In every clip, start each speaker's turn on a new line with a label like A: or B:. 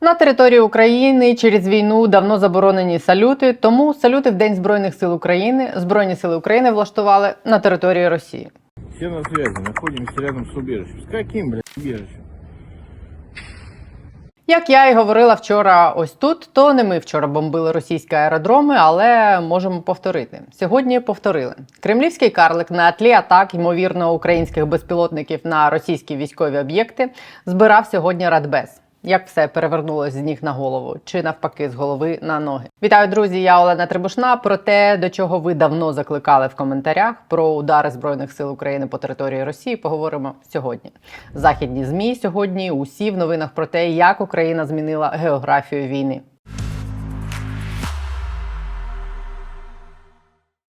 A: На території України через війну давно заборонені салюти, тому салюти в День Збройних сил України Збройні сили України влаштували на території Росії.
B: Все на связи, находимся рядом с убежищем. С каким, блядь, убежищем?
A: Як я і говорила вчора, ось тут, то не ми вчора бомбили російські аеродроми, але можемо повторити. Сьогодні повторили. Кремлівський карлик на тлі атак, ймовірно, українських безпілотників на російські військові об'єкти збирав сьогодні Радбез. Як все перевернулось з ніг на голову, чи навпаки з голови на ноги. Вітаю, друзі! Я Олена Трибушна. Про те, до чого ви давно закликали в коментарях про удари збройних сил України по території Росії, поговоримо сьогодні. Західні змі сьогодні усі в новинах про те, як Україна змінила географію війни.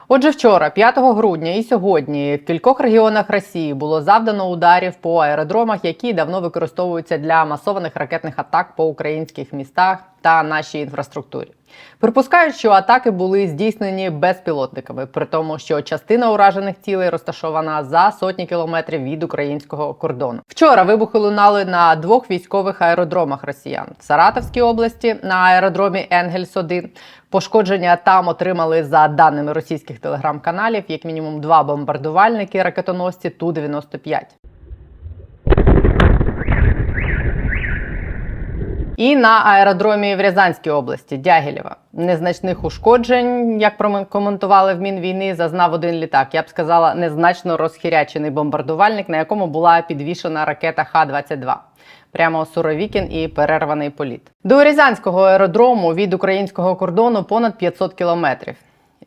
A: Отже, вчора, 5 грудня і сьогодні, в кількох регіонах Росії було завдано ударів по аеродромах, які давно використовуються для масованих ракетних атак по українських містах та нашій інфраструктурі. Припускають, що атаки були здійснені безпілотниками, при тому, що частина уражених цілей розташована за сотні кілометрів від українського кордону. Вчора вибухи лунали на двох військових аеродромах росіян. В Саратовській області на аеродромі Енгельс 1 Пошкодження там отримали за даними російських телеграм-каналів, як мінімум два бомбардувальники ракетоносці Ту 95 І на аеродромі в Рязанській області Дягілєва незначних ушкоджень, як прокоментували в Мінвійни, зазнав один літак. Я б сказала, незначно розхірячений бомбардувальник, на якому була підвішена ракета Х-22. Прямо Суровікін і перерваний політ. До Рязанського аеродрому від українського кордону понад 500 кілометрів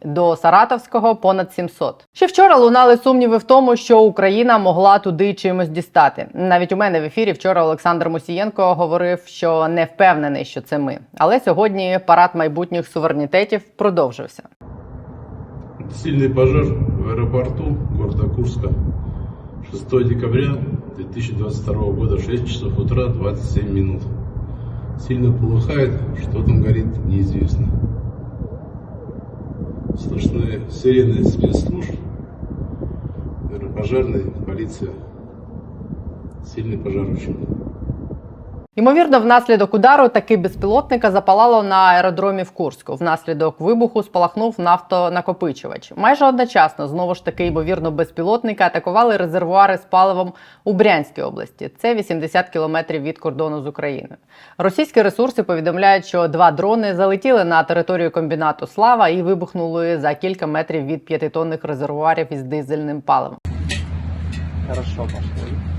A: До Саратовського понад 700. Ще вчора лунали сумніви в тому, що Україна могла туди чимось дістати. Навіть у мене в ефірі вчора Олександр Мусієнко говорив, що не впевнений, що це ми. Але сьогодні парад майбутніх суверенітетів продовжився.
C: Сильный пожар в аэропорту города Курска 6 декабря 2022 года, 6 часов утра, 27 минут. Сильно полыхает, что там горит, неизвестно. Слышны сирены спецслужб, наверное, пожарная, полиция. Сильный пожар очень.
A: Ймовірно, внаслідок удару таки безпілотника запалало на аеродромі в Курську. Внаслідок вибуху спалахнув нафтонакопичувач. Майже одночасно, знову ж таки, ймовірно, безпілотники атакували резервуари з паливом у Брянській області. Це 80 кілометрів від кордону з Україною. Російські ресурси повідомляють, що два дрони залетіли на територію комбінату Слава і вибухнули за кілька метрів від п'ятитонних резервуарів із дизельним паливом.
B: Хорошо, пошли.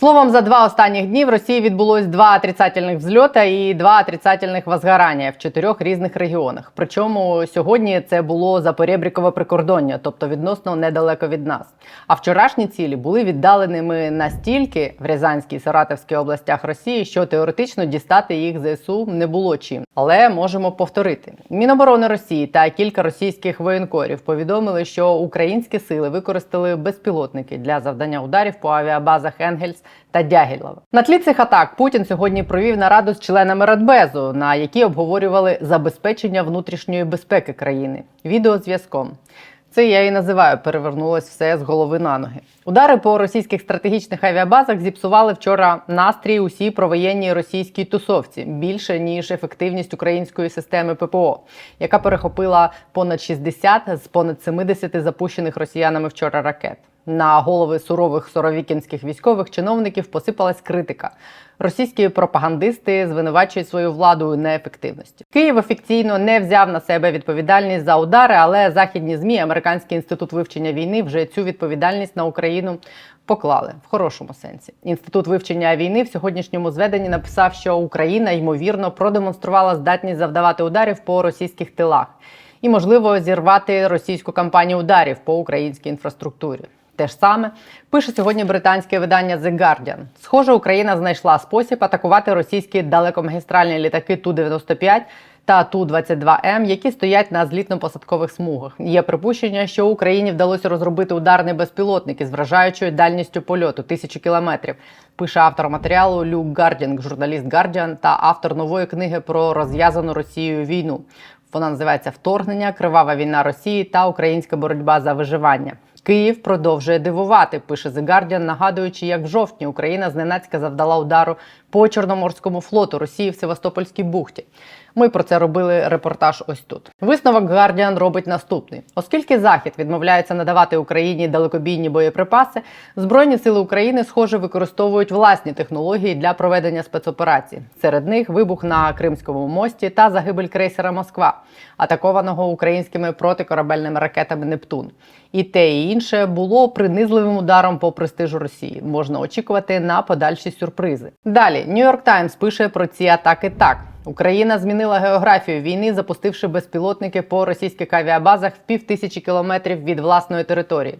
A: Словом, за два останніх дні в Росії відбулось два отрицательних взльота і два отрицательних возгорання в чотирьох різних регіонах. Причому сьогодні це було Запорєбрікове прикордоння, тобто відносно недалеко від нас. А вчорашні цілі були віддаленими настільки в Рязанській і Саратовській областях Росії, що теоретично дістати їх ЗСУ не було чим. Але можемо повторити: Міноборони Росії та кілька російських воєнкорів повідомили, що українські сили використали безпілотники для завдання ударів по авіабазах Енгельс та Дягілєва. На тлі цих атак Путін сьогодні провів нараду з членами Радбезу, на якій обговорювали забезпечення внутрішньої безпеки країни відеозв'язком. Це я і називаю перевернулось все з голови на ноги. Удари по російських стратегічних авіабазах зіпсували вчора настрій усій провоєнній російській тусовці більше ніж ефективність української системи ППО, яка перехопила понад 60 з понад 70 запущених росіянами вчора ракет. На голови сурових соровікінських військових чиновників посипалась критика. Російські пропагандисти звинувачують свою владу у неефективності. Київ офіційно не взяв на себе відповідальність за удари, але західні змі, американський інститут вивчення війни, вже цю відповідальність на Україну поклали в хорошому сенсі. Інститут вивчення війни в сьогоднішньому зведенні написав, що Україна ймовірно продемонструвала здатність завдавати ударів по російських тилах і, можливо, зірвати російську кампанію ударів по українській інфраструктурі. Те ж саме пише сьогодні британське видання The Guardian. Схоже, Україна знайшла спосіб атакувати російські далекомагістральні літаки Ту-95 та Ту-22М, які стоять на злітно-посадкових смугах. Є припущення, що Україні вдалося розробити ударний безпілотник із вражаючою дальністю польоту тисячу кілометрів. Пише автор матеріалу Люк Гардінг, журналіст Guardian та автор нової книги про розв'язану Росією війну. Вона називається Вторгнення, кривава війна Росії та українська боротьба за виживання. Київ продовжує дивувати, пише The Guardian, нагадуючи, як в жовтні Україна зненацька завдала удару по Чорноморському флоту Росії в Севастопольській бухті. Ми про це робили репортаж ось тут. Висновок Guardian робить наступний: оскільки Захід відмовляється надавати Україні далекобійні боєприпаси, збройні сили України, схоже, використовують власні технології для проведення спецоперацій. Серед них вибух на Кримському мості та загибель крейсера Москва, атакованого українськими протикорабельними ракетами Нептун. І те і інше було принизливим ударом по престижу Росії. Можна очікувати на подальші сюрпризи. Далі Нью-Йорк Таймс пише про ці атаки так. Україна змінила географію війни, запустивши безпілотники по російських авіабазах в півтисячі кілометрів від власної території.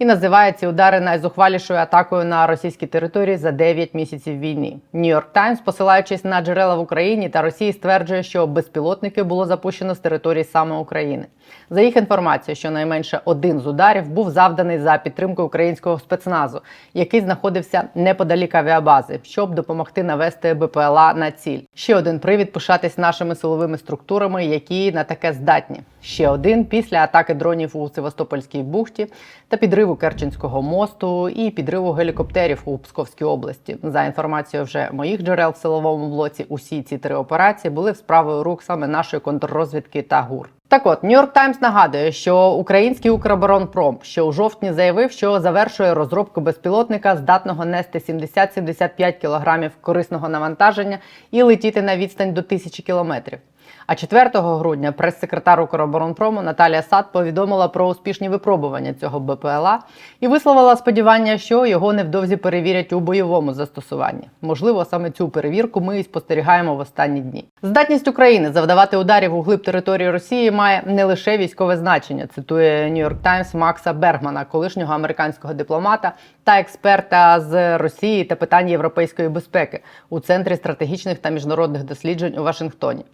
A: І називає ці удари найзухвалішою атакою на російській території за 9 місяців війни. Нью-Йорк Таймс, посилаючись на джерела в Україні та Росії, стверджує, що безпілотники було запущено з території саме України. За їх інформацією, щонайменше один з ударів був завданий за підтримку українського спецназу, який знаходився неподалік авіабази, щоб допомогти навести БПЛА на ціль. Ще один привід пишатись нашими силовими структурами, які на таке здатні. Ще один після атаки дронів у Севастопольській бухті та підриву Керченського мосту і підриву гелікоптерів у Псковській області. За інформацією вже моїх джерел в силовому блоці, усі ці три операції були справою рук саме нашої контррозвідки та ГУР. Так от Нью-Йорк Таймс нагадує, що український Укроборонпром ще у жовтні заявив, що завершує розробку безпілотника, здатного нести 70-75 кілограмів корисного навантаження і летіти на відстань до тисячі кілометрів. А 4 грудня прес-секретар Укроборонпрому Наталія Сад повідомила про успішні випробування цього БПЛА і висловила сподівання, що його невдовзі перевірять у бойовому застосуванні. Можливо, саме цю перевірку ми і спостерігаємо в останні дні. Здатність України завдавати ударів у глиб території Росії має не лише військове значення. Цитує York Times Макса Бергмана, колишнього американського дипломата та експерта з Росії та питань європейської безпеки у центрі стратегічних та міжнародних досліджень у Вашингтоні.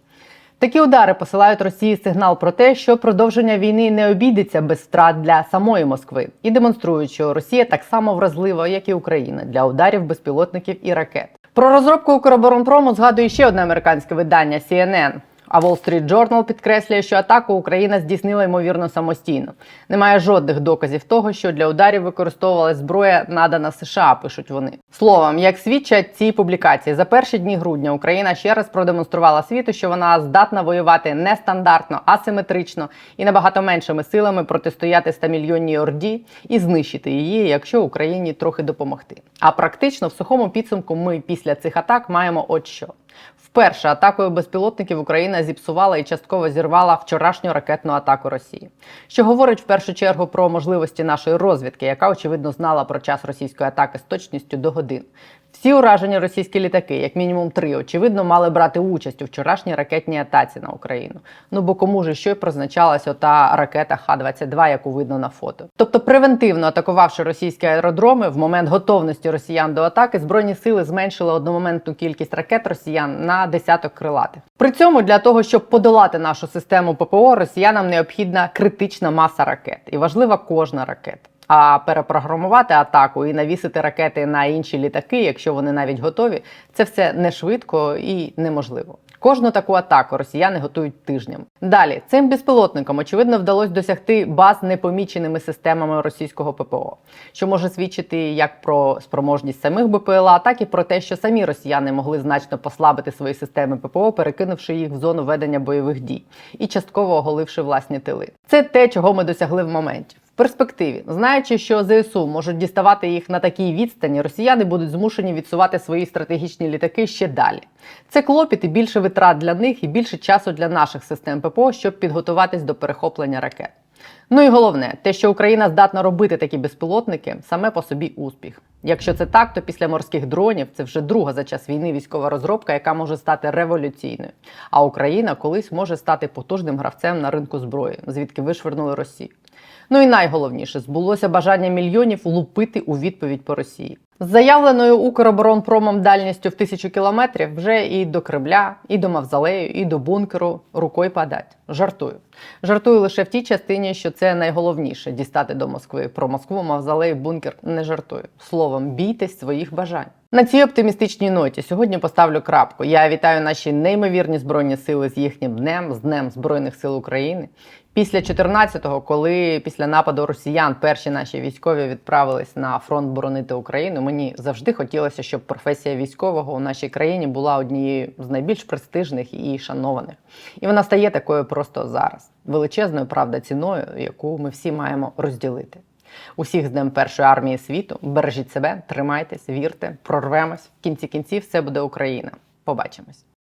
A: Такі удари посилають Росії сигнал про те, що продовження війни не обійдеться без втрат для самої Москви, і демонструють, що Росія так само вразлива, як і Україна, для ударів безпілотників і ракет. Про розробку Укроборонпрому згадує ще одне американське видання CNN. А Wall Street Journal підкреслює, що атаку Україна здійснила ймовірно самостійно. Немає жодних доказів того, що для ударів використовувалась зброя, надана США. Пишуть вони. Словом, як свідчать ці публікації, за перші дні грудня Україна ще раз продемонструвала світу, що вона здатна воювати нестандартно, асиметрично і набагато меншими силами протистояти 100-мільйонній орді і знищити її, якщо Україні трохи допомогти. А практично в сухому підсумку ми після цих атак маємо от що. Вперше атакою безпілотників Україна зіпсувала і частково зірвала вчорашню ракетну атаку Росії, що говорить в першу чергу про можливості нашої розвідки, яка очевидно знала про час російської атаки з точністю до годин. Всі уражені російські літаки, як мінімум три, очевидно, мали брати участь у вчорашній ракетній атаці на Україну. Ну бо кому ж що й призначалась ота ракета Х-22, яку видно на фото. Тобто, превентивно атакувавши російські аеродроми, в момент готовності росіян до атаки, збройні сили зменшили одномоментну кількість ракет росіян на десяток крилатих. При цьому для того, щоб подолати нашу систему ППО, росіянам необхідна критична маса ракет, і важлива кожна ракета. А перепрограмувати атаку і навісити ракети на інші літаки, якщо вони навіть готові, це все не швидко і неможливо. Кожну таку атаку росіяни готують тижням. Далі цим безпілотникам очевидно вдалося досягти баз непоміченими системами російського ППО, що може свідчити як про спроможність самих БПЛА, так і про те, що самі росіяни могли значно послабити свої системи ППО, перекинувши їх в зону ведення бойових дій і частково оголивши власні тили. Це те, чого ми досягли в моменті. Перспективі, знаючи, що ЗСУ можуть діставати їх на такій відстані, росіяни будуть змушені відсувати свої стратегічні літаки ще далі. Це клопіт і більше витрат для них, і більше часу для наших систем ППО, щоб підготуватись до перехоплення ракет. Ну і головне, те, що Україна здатна робити такі безпілотники, саме по собі успіх. Якщо це так, то після морських дронів це вже друга за час війни військова розробка, яка може стати революційною. А Україна колись може стати потужним гравцем на ринку зброї, звідки вишвернули Росію. Ну і найголовніше збулося бажання мільйонів лупити у відповідь по Росії. З заявленою Укроборонпромом дальністю в тисячу кілометрів вже і до Кремля, і до Мавзолею, і до бункеру рукою подать. Жартую. Жартую лише в тій частині, що це найголовніше дістати до Москви. Про Москву, Мавзолей, бункер не жартую. Словом, бійтесь своїх бажань. На цій оптимістичній ноті сьогодні поставлю крапку. Я вітаю наші неймовірні збройні сили з їхнім днем, з Днем Збройних сил України. Після 14-го, коли після нападу росіян перші наші військові відправились на фронт боронити Україну, мені завжди хотілося, щоб професія військового у нашій країні була однією з найбільш престижних і шанованих. І вона стає такою просто зараз, величезною правда ціною, яку ми всі маємо розділити. Усіх з Днем першої армії світу. Бережіть себе, тримайтесь, вірте, прорвемось. В кінці кінців все буде Україна. Побачимось.